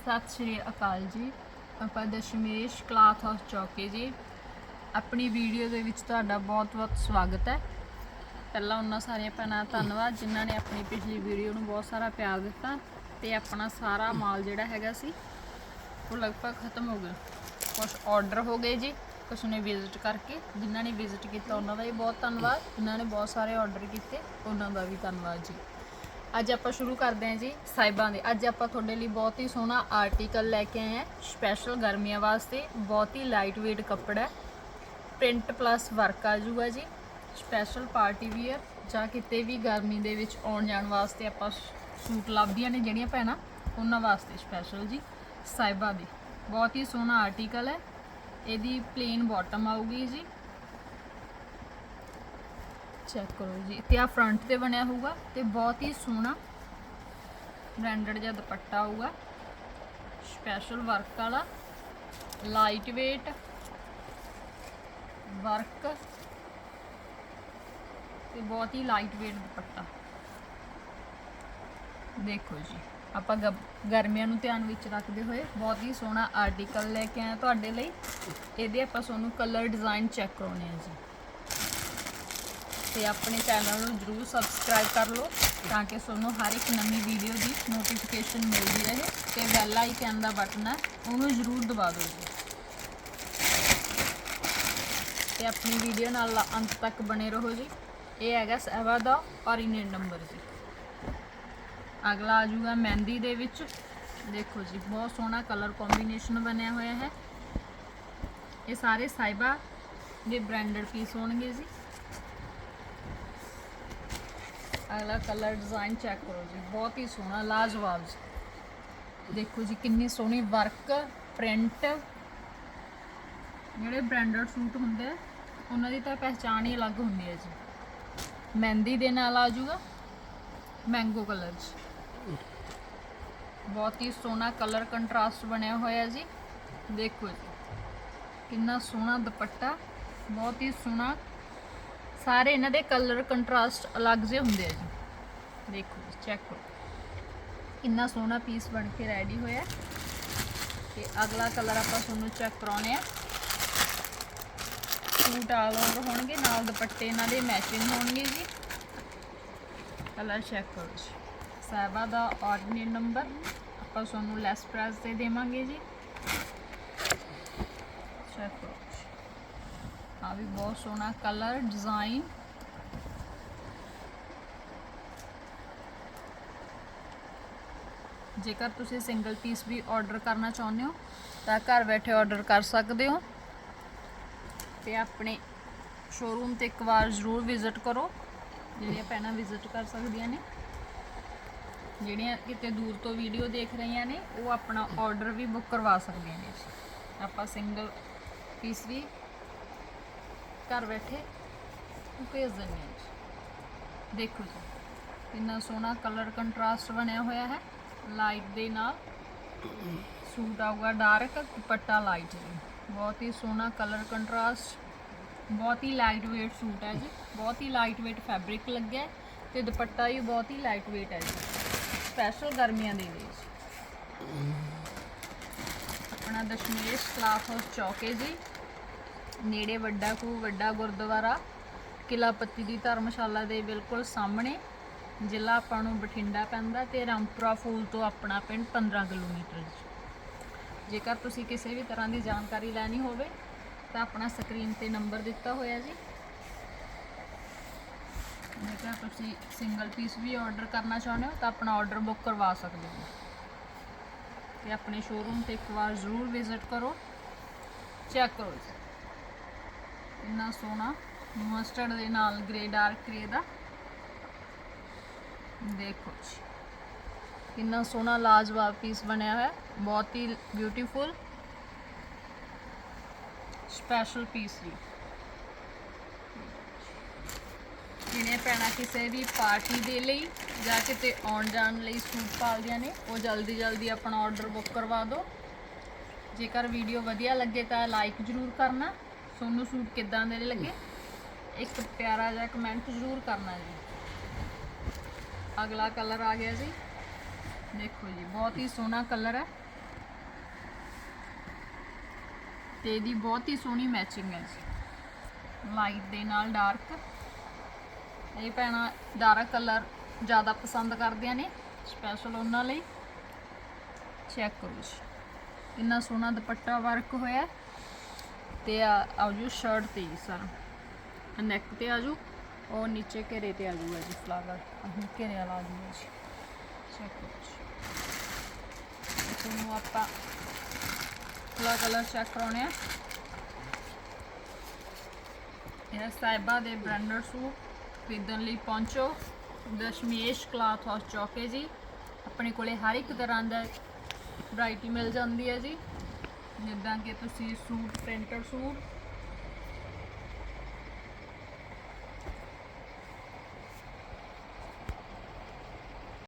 ਸਤਿ ਸ਼੍ਰੀ ਅਕਾਲ ਜੀ। ਆਪਾਂ ਦਸ਼ਮੇਸ਼ ਕਲਾਥ ਹਾਊਸ ਚੌਕੇ ਜੀ। ਆਪਣੀ ਵੀਡੀਓ ਦੇ ਵਿੱਚ ਤੁਹਾਡਾ ਬਹੁਤ-ਬਹੁਤ ਸਵਾਗਤ ਹੈ। ਪਹਿਲਾਂ ਉਹਨਾਂ ਸਾਰੀਆਂ ਭੈਣਾਂ ਧੰਨਵਾਦ, ਜਿਨ੍ਹਾਂ ਨੇ ਆਪਣੀ ਪਿਛਲੀ ਵੀਡੀਓ ਨੂੰ ਬਹੁਤ ਸਾਰਾ ਪਿਆਰ ਦਿੱਤਾ ਤੇ ਆਪਣਾ ਸਾਰਾ ਮਾਲ ਜਿਹੜਾ ਹੈਗਾ ਸੀ, ਉਹ ਲਗਭਗ ਖਤਮ ਹੋ ਗਿਆ। ਕੁਝ ਆਰਡਰ ਹੋ ਗਏ ਜੀ ਕੁਝ ਨੇ ਵਿਜ਼ਿਟ ਕਰਕੇ। ਜਿਨ੍ਹਾਂ ਨੇ ਵਿਜ਼ਿਟ ਕੀਤਾ ਉਹਨਾਂ ਦਾ ਵੀ ਬਹੁਤ ਧੰਨਵਾਦ, ਜਿਨ੍ਹਾਂ ਨੇ ਬਹੁਤ ਸਾਰੇ ਆਰਡਰ ਕੀਤੇ, ਉਹਨਾਂ ਦਾ ਵੀ ਧੰਨਵਾਦ ਜੀ। ਅੱਜ ਆਪਾਂ ਸ਼ੁਰੂ ਕਰਦੇ ਹਾਂ ਜੀ ਸਾਈਬਾਂ ਦੇ। ਅੱਜ ਆਪਾਂ ਤੁਹਾਡੇ ਲਈ ਬਹੁਤ ਹੀ ਸੋਹਣਾ ਆਰਟੀਕਲ ਲੈ ਕੇ ਆਏ ਹਾਂ। ਸਪੈਸ਼ਲ ਗਰਮੀਆਂ ਵਾਸਤੇ ਬਹੁਤ ਹੀ ਲਾਈਟ weight ਕੱਪੜਾ ਹੈ। ਪ੍ਰਿੰਟ ਪਲੱਸ ਵਰਕ ਆ ਜੂਗਾ ਜੀ। ਸਪੈਸ਼ਲ ਪਾਰਟੀ ਵੀਅਰ ਜਾਂ ਕਿਤੇ ਵੀ ਗਰਮੀ ਦੇ ਵਿੱਚ ਆਉਣ ਜਾਣ ਵਾਸਤੇ ਆਪਾਂ ਸੂਟ ਲੱਭਦੀਆਂ ਨੇ ਜਿਹੜੀਆਂ ਭੈਣਾਂ, ਉਹਨਾਂ ਵਾਸਤੇ ਸਪੈਸ਼ਲ ਜੀ ਸਾਈਬਾਂ ਦੀ। ਬਹੁਤ ਹੀ ਸੋਹਣਾ ਆਰਟੀਕਲ ਹੈ। ਇਹਦੀ ਪਲੇਨ ਬਾਟਮ ਆਊਗੀ ਜੀ। ਚੈੱਕ ਕਰੋ ਜੀ। ਤੇ ਆ ਫਰੰਟ ਤੇ ਬਣਿਆ ਹੋਊਗਾ ਤੇ ਬਹੁਤ ਹੀ ਸੋਹਣਾ ਬ੍ਰਾਂਡਡ ਜਿਹਾ ਦੁਪੱਟਾ ਹੋਊਗਾ। ਸਪੈਸ਼ਲ ਵਰਕ ਵਾਲਾ ਲਾਈਟ weight ਵਰਕ ਤੇ ਬਹੁਤ ਹੀ ਲਾਈਟ weight ਦੁਪੱਟਾ। ਦੇਖੋ ਜੀ, ਆਪਾਂ ਗ- ਗਰਮੀਆਂ ਨੂੰ ਧਿਆਨ ਵਿੱਚ ਰੱਖਦੇ ਹੋਏ ਬਹੁਤ ਹੀ ਸੋਹਣਾ ਆਰਟੀਕਲ ਲੈ ਕੇ ਆਏ ਤੁਹਾਡੇ ਲਈ। ਇਹਦੇ ਆਪਾਂ ਤੁਹਾਨੂੰ ਕਲਰ ਡਿਜ਼ਾਈਨ ਚੈੱਕ ਕਰਾਉਣੇ ਆ ਜੀ। ਤੇ ਆਪਣੇ ਚੈਨਲ ਨੂੰ ਜਰੂਰ ਸਬਸਕ੍ਰਾਈਬ ਕਰ ਲਓ ਤਾਂ ਕਿ ਤੁਹਾਨੂੰ ਹਰ ਇੱਕ ਨਵੀਂ ਵੀਡੀਓ ਦੀ ਨੋਟੀਫਿਕੇਸ਼ਨ ਮਿਲਦੀ ਰਹੇ ਤੇ ਬੈਲ ਆਈਕਨ ਦਾ ਬਟਨ ਹੈ, ਉਹਨੂੰ ਜਰੂਰ ਦਬਾ ਦਿਓ ਜੀ। ਤੇ ਆਪਣੀ ਵੀਡੀਓ ਨਾਲ ਅੰਤ ਤੱਕ ਬਣੇ ਰਹੋ ਜੀ। ਇਹ ਹੈਗਾ ਸਹਿਵਾ ਦਾ ਔਰੀਜਨਲ ਨੰਬਰ ਜੀ। ਅਗਲਾ ਆ ਜਾਊਗਾ ਮਹਿੰਦੀ ਦੇ ਵਿੱਚ। ਦੇਖੋ ਜੀ, ਬਹੁਤ ਸੋਹਣਾ ਕਲਰ ਕੰਬੀਨੇਸ਼ਨ ਬਣਿਆ ਹੋਇਆ ਹੈ। ਇਹ ਸਾਰੇ ਸਾਈਬਾ ਦੇ ਬ੍ਰਾਂਡਡ ਪੀਸ ਹੋਣਗੇ ਜੀ। ਅਗਲਾ ਕਲਰ ਡਿਜ਼ਾਈਨ ਚੈੱਕ ਕਰੋ ਜੀ, ਬਹੁਤ ਹੀ ਸੋਹਣਾ, ਲਾਜਵਾਬ ਜੀ ਦੇਖੋ ਜੀ, ਕਿੰਨੀ ਸੋਹਣੀ ਵਰਕ ਪ੍ਰਿੰਟ ਜਿਹੜੇ ਬ੍ਰਾਂਡਡ ਸੂਟ ਹੁੰਦੇ ਆ, ਉਹਨਾਂ ਦੀ ਤਾਂ ਪਹਿਚਾਣ ਹੀ ਅਲੱਗ ਹੁੰਦੀ ਹੈ ਜੀ। ਮਹਿੰਦੀ ਦੇ ਨਾਲ ਆ ਜਾਊਗਾ ਮੈਂਗੋ ਕਲਰ 'ਚ। ਬਹੁਤ ਹੀ ਸੋਹਣਾ ਕਲਰ ਕੰਟਰਾਸਟ ਬਣਿਆ ਹੋਇਆ ਜੀ। ਦੇਖੋ ਜੀ, ਕਿੰਨਾ ਸੋਹਣਾ ਦੁਪੱਟਾ, ਬਹੁਤ ਹੀ ਸੋਹਣਾ ਸਾਰੇ ਇਹਨਾਂ ਦੇ ਕਲਰ ਕੰਟਰਾਸਟ ਅਲੱਗ ਜਿਹੇ ਹੁੰਦੇ ਆ ਜੀ। ਦੇਖੋ ਚੈੱਕ ਕਰੋ। ਕਿੰਨਾ ਸੋਹਣਾ ਪੀਸ ਬਣ ਕੇ ਰੈਡੀ ਹੋਇਆ। ਤੇ ਅਗਲਾ ਕਲਰ ਆਪਾਂ ਤੁਹਾਨੂੰ ਚੈੱਕ ਕਰਾਉਣੇ ਆ। ਸੂਟ ਆਲ ਓਵਰ ਹੋਣਗੇ, ਨਾਲ ਦੁਪੱਟੇ ਇਹਨਾਂ ਦੇ ਮੈਚਿੰਗ ਹੋਣਗੇ ਜੀ। ਕਲਰ ਚੈੱਕ ਕਰੋ ਜੀ। ਸਹਿਬਾ ਦਾ ਆਰਡੀਨਰੀ ਨੰਬਰ ਆਪਾਂ ਤੁਹਾਨੂੰ ਲੈਸ ਪ੍ਰਾਈਸ ਤੇ ਦੇਵਾਂਗੇ ਜੀ। ਚੈੱਕ ਕਰੋ। ਆ ਵੀ ਬਹੁਤ ਸੋਹਣਾ ਕਲਰ ਡਿਜ਼ਾਈਨ ਜੇਕਰ ਤੁਸੀਂ ਸਿੰਗਲ ਪੀਸ ਵੀ ਆਰਡਰ ਕਰਨਾ ਚਾਹੁੰਦੇ ਹੋ, ਤਾਂ ਘਰ ਬੈਠੇ ਆਰਡਰ ਕਰ ਸਕਦੇ ਹੋ। ਤੇ ਆਪਣੇ ਸ਼ੋਰੂਮ ਤੇ ਇੱਕ ਵਾਰ ਜ਼ਰੂਰ ਵਿਜ਼ਿਟ ਕਰੋ। ਜਿਹੜੀਆਂ ਭੈਣਾਂ ਵਿਜ਼ਿਟ ਕਰ ਸਕਦੀਆਂ ਨੇ। ਜਿਹੜੀਆਂ ਕਿਤੇ ਦੂਰ ਤੋਂ ਵੀਡੀਓ ਦੇਖ ਰਹੀਆਂ ਨੇ, ਉਹ ਆਪਣਾ ਆਰਡਰ ਵੀ ਬੁੱਕ ਕਰਵਾ ਸਕਦੀਆਂ ਨੇ। ਆਪਾਂ ਸਿੰਗਲ ਪੀਸ ਵੀ ਘਰ ਬੈਠੇ ਭੇਜ ਦਿੰਦੇ ਹਾਂ ਜੀ। ਦੇਖੋ ਜੀ, ਕਿੰਨਾ ਸੋਹਣਾ ਕਲਰ ਕੰਟਰਾਸਟ ਬਣਿਆ ਹੋਇਆ ਹੈ। ਲਾਈਟ ਦੇ ਨਾਲ। ਸੂਟ ਆਊਗਾ ਡਾਰਕ ਦੁਪੱਟਾ ਲਾਈਟ ਜੀ। ਬਹੁਤ ਹੀ ਸੋਹਣਾ ਕਲਰ ਕੰਟਰਾਸਟ ਬਹੁਤ ਹੀ ਲਾਈਟ weight ਸੂਟ ਹੈ ਜੀ। ਬਹੁਤ ਹੀ ਲਾਈਟ weight ਫੈਬਰਿਕ ਲੱਗਿਆ ਹੈ ਤੇ ਦੁਪੱਟਾ ਵੀ ਬਹੁਤ ਹੀ ਲਾਈਟ weight ਹੈ ਜੀ। ਸਪੈਸ਼ਲ ਗਰਮੀਆਂ ਦੇ ਲਈ ਆਪਣਾ ਦਸ਼ਮੇਸ਼ ਕਲਾਥ ਹਾਊਸ ਚੌਕੇ ਜੀ। ਨੇੜੇ ਵੱਡਾ ਖੂਹ, ਵੱਡਾ ਗੁਰਦੁਆਰਾ ਕਿਲਾ ਪੱਤੀ ਦੀ ਧਰਮਸ਼ਾਲਾ ਦੇ ਬਿਲਕੁਲ ਸਾਹਮਣੇ। ਜ਼ਿਲ੍ਹਾ ਆਪਾਂ ਨੂੰ ਬਠਿੰਡਾ ਪੈਂਦਾ ਤੇ ਰਾਮਪੁਰਾ ਫੂਲ ਤੋਂ ਆਪਣਾ ਪਿੰਡ 15 ਕਿਲੋਮੀਟਰ ਜੇਕਰ ਤੁਸੀਂ ਕਿਸੇ ਵੀ ਤਰ੍ਹਾਂ ਦੀ ਜਾਣਕਾਰੀ ਲੈਣੀ ਹੋਵੇ, ਤਾਂ ਆਪਣਾ ਸਕਰੀਨ ਤੇ ਨੰਬਰ ਦਿੱਤਾ ਹੋਇਆ ਜੀ। ਜੇਕਰ ਤੁਸੀਂ ਸਿੰਗਲ ਪੀਸ ਵੀ ਆਰਡਰ ਕਰਨਾ ਚਾਹੁੰਦੇ ਹੋ, ਤਾਂ ਆਪਣਾ ਆਰਡਰ ਬੁੱਕ ਕਰਵਾ ਸਕਦੇ ਹੋ। ਤੇ ਆਪਣੇ ਸ਼ੋਰੂਮ ਤੇ ਇੱਕ ਵਾਰ ਜ਼ਰੂਰ ਵਿਜ਼ਿਟ ਕਰੋ। ਚੈੱਕ ਕਰੋ ਜੀ। ਇੰਨਾ ਸੋਹਣਾ ਮਸਟਰਡ ਦੇ ਨਾਲ ਗ੍ਰੇ ਡਾਰਕ ਗ੍ਰੇ ਦਾ। ਦੇਖੋ ਜੀ, ਕਿੰਨਾ ਸੋਹਣਾ ਲਾਜਵਾਬ ਪੀਸ ਬਣਿਆ ਹੋਇਆ, ਬਹੁਤ ਹੀ ਬਿਊਟੀਫੁਲ ਸਪੈਸ਼ਲ ਪੀਸ ਜੀ। ਜਿਹਨੇ ਪੈਣਾ ਕਿਸੇ ਵੀ ਪਾਰਟੀ ਦੇ ਲਈ, ਜਾਂ ਕਿਤੇ ਆਉਣ ਜਾਣ ਲਈ ਸੂਟ ਪਾਲਦੀਆਂ ਨੇ, ਉਹ ਜਲਦੀ ਜਲਦੀ ਆਪਣਾ ਆਰਡਰ ਬੁੱਕ ਕਰਵਾ ਦਿਓ। ਜੇਕਰ ਵੀਡੀਓ ਵਧੀਆ ਲੱਗੇ ਤਾਂ ਲਾਈਕ ਜ਼ਰੂਰ ਕਰਨਾ। ਤੁਹਾਨੂੰ ਸੂਟ ਕਿੱਦਾਂ ਦੇ ਲੱਗੇ? ਇੱਕ ਪਿਆਰਾ ਜਿਹਾ ਕਮੈਂਟ ਜ਼ਰੂਰ ਕਰਨਾ ਜੀ। ਅਗਲਾ ਕਲਰ ਆ ਗਿਆ ਜੀ। ਦੇਖੋ ਜੀ ਬਹੁਤ ਹੀ ਸੋਹਣਾ ਕਲਰ ਹੈ। ਤੇ ਇਹਦੀ ਬਹੁਤ ਹੀ ਸੋਹਣੀ ਮੈਚਿੰਗ ਹੈ ਜੀ। ਲਾਈਟ ਦੇ ਨਾਲ ਡਾਰਕ ਇਹ ਭੈਣਾਂ ਡਾਰਕ ਕਲਰ ਜ਼ਿਆਦਾ ਪਸੰਦ ਕਰਦੀਆਂ ਨੇ ਸਪੈਸ਼ਲ ਉਹਨਾਂ ਲਈ। ਚੈੱਕ ਕਰੋ ਜੀ। ਕਿੰਨਾ ਸੋਹਣਾ ਦੁਪੱਟਾ ਵਰਕ ਹੋਇਆ। ਹੈ। ਤੇ ਆ ਆਜੂ ਸ਼ਰਟ ਤੇ ਜੀ ਸਾਰਾ। ਨੈਕ ਤੇ ਆਜੂ ਉਹ ਨੀਚੇ ਘੇਰੇ ਤੇ ਆਜੂਗਾ ਜੀ ਫਲਾਵਰ ਅਸੀਂ ਘੇਰੇ ਵਾਲਾ ਆਜੂਗਾ ਜੀ। ਚੈੱਕ ਕਰੋ ਤੁਹਾਨੂੰ ਆਪਾਂ ਕਲਰ ਕਲਰ ਚੈੱਕ ਕਰਾਉਣੇ ਆ। ਇਹ ਸਾਹਿਬਾ ਦੇ ਬ੍ਰਾਂਡਡ ਸੂਟ ਖਰੀਦਣ ਲਈ ਪਹੁੰਚੋ। ਦਸ਼ਮੇਸ਼ ਕਲਾਥ ਹਾਊਸ ਚੌਕੇ ਜੀ। ਆਪਣੇ ਕੋਲੇ ਹਰ ਇੱਕ ਤਰ੍ਹਾਂ ਦਾ ਵੈਰਾਈਟੀ ਮਿਲ ਜਾਂਦੀ ਹੈ ਜੀ। ਜਿੱਦਾਂ ਕਿ ਤੁਸੀਂ ਸੂਟ ਪ੍ਰਿੰਟਡ ਸੂਟ